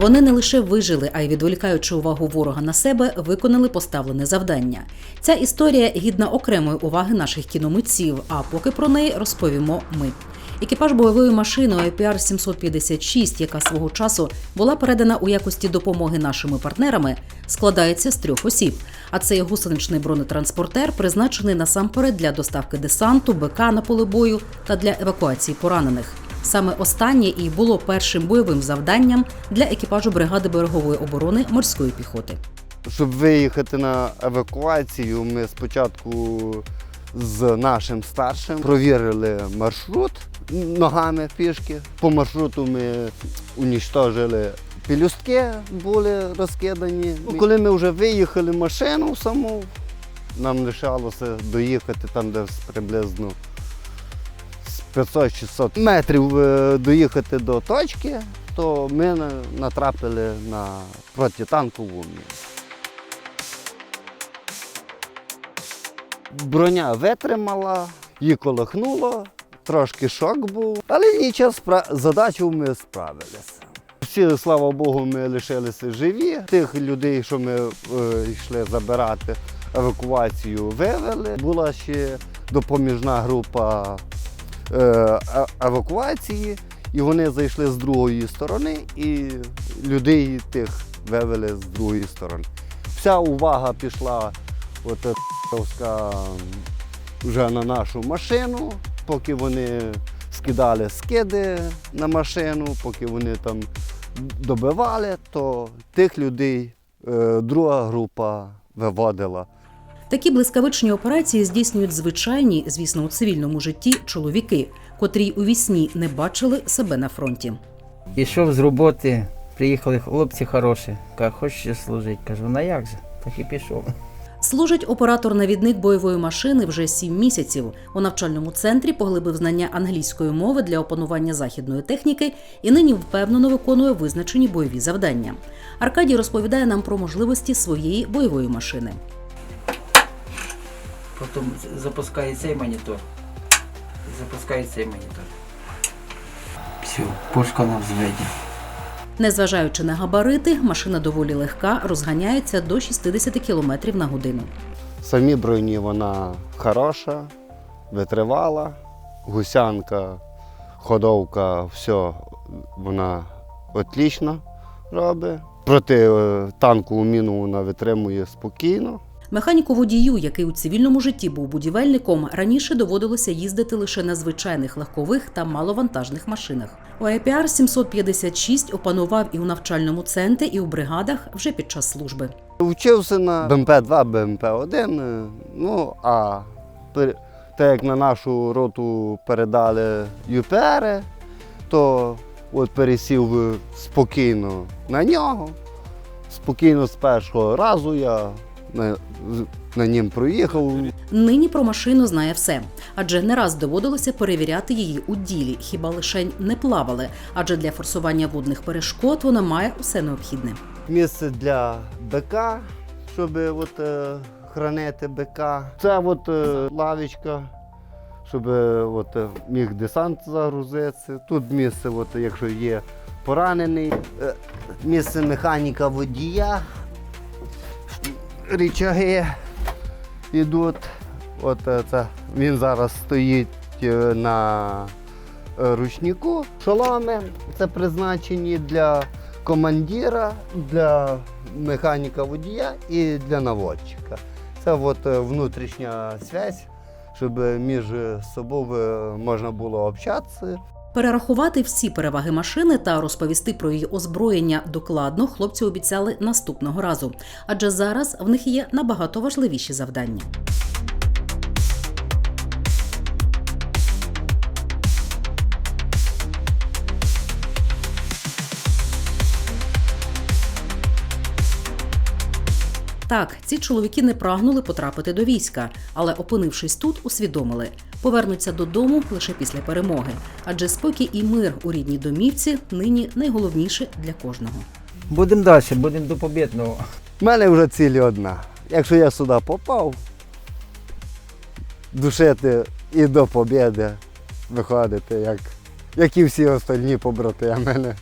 Вони не лише вижили, а й відволікаючи увагу ворога на себе, виконали поставлене завдання. Ця історія гідна окремої уваги наших кіномитців. А поки про неї розповімо ми. Екіпаж бойової машини IPR 756, яка свого часу була передана у якості допомоги нашими партнерами, складається з трьох осіб. А цей гусеничний бронетранспортер призначений насамперед для доставки десанту, БК на поле бою та для евакуації поранених. Саме останнє і було першим бойовим завданням для екіпажу бригади берегової оборони морської піхоти. Щоб виїхати на евакуацію, ми спочатку з нашим старшим провірили маршрут ногами пішки. По маршруту ми унічтожили пелюстки, були розкидані. Коли ми вже виїхали машину саму, нам лишалося доїхати там, де приблизно 500-600 метрів е, доїхати до точки, то ми натрапили на протитанкову міну. Броня витримала, її колихнуло, трошки шок був, але нічого, задачу ми справилися. Всі, слава Богу, ми лишилися живі. Тих людей, що ми е, йшли забирати евакуацію, вивели. Була ще допоміжна група евакуації, і вони зайшли з другої сторони, і людей тих вивели з другої сторони. Вся увага пішла от е, вже на нашу машину, поки вони скидали скиди на машину, поки вони там добивали, то тих людей е, друга група виводила. Такі блискавичні операції здійснюють звичайні, звісно, у цивільному житті чоловіки, котрі у вісні не бачили себе на фронті. Пішов з роботи, приїхали хлопці хороші. Кажу, хочеш служити? Кажу, на як же? Так і пішов. Служить оператор-навідник бойової машини вже сім місяців. У навчальному центрі поглибив знання англійської мови для опанування західної техніки і нині впевнено виконує визначені бойові завдання. Аркадій розповідає нам про можливості своєї бойової машини. Потім запускає цей монітор. Запускає цей монітор. Все, пушка на взведі. Незважаючи на габарити, машина доволі легка, розганяється до 60 км на годину. Самі броні вона хороша, витривала, гусянка, ходовка, все вона отлично робить. Проти е, танкову міну вона витримує спокійно. Механіку водію, який у цивільному житті був будівельником, раніше доводилося їздити лише на звичайних легкових та маловантажних машинах. У IPR 756 опанував і у навчальному центрі, і у бригадах вже під час служби. Вчився на БМП-2, БМП-1. е, Ну, а так як на нашу роту передали ЮПР, то от пересів спокійно на нього. Спокійно з першого разу я на, на нім проїхав. Нині про машину знає все, адже не раз доводилося перевіряти її у ділі, хіба лишень не плавали, адже для форсування водних перешкод вона має усе необхідне. Місце для БК, щоб от, е, хранити БК. Це от, е, лавочка, щоб е, от, е, міг десант загрузитися. Тут місце, от, якщо є поранений, е, місце механіка водія, річаги йдуть. От е, це він зараз стоїть е, на е, ручнику. Шоломи це призначені для командира, для механіка водія і для наводчика. Це от внутрішня зв'язь, щоб між собою можна було общатися. Перерахувати всі переваги машини та розповісти про її озброєння докладно хлопці обіцяли наступного разу, адже зараз в них є набагато важливіші завдання. Так, ці чоловіки не прагнули потрапити до війська, але опинившись тут, усвідомили, повернуться додому лише після перемоги, адже спокій і мир у рідній домівці нині найголовніше для кожного. Будемо далі, будемо до побідного. У мене вже ціль одна. Якщо я сюди попав, душити і до побіди виходити, як, як і всі остальні побратими. мене.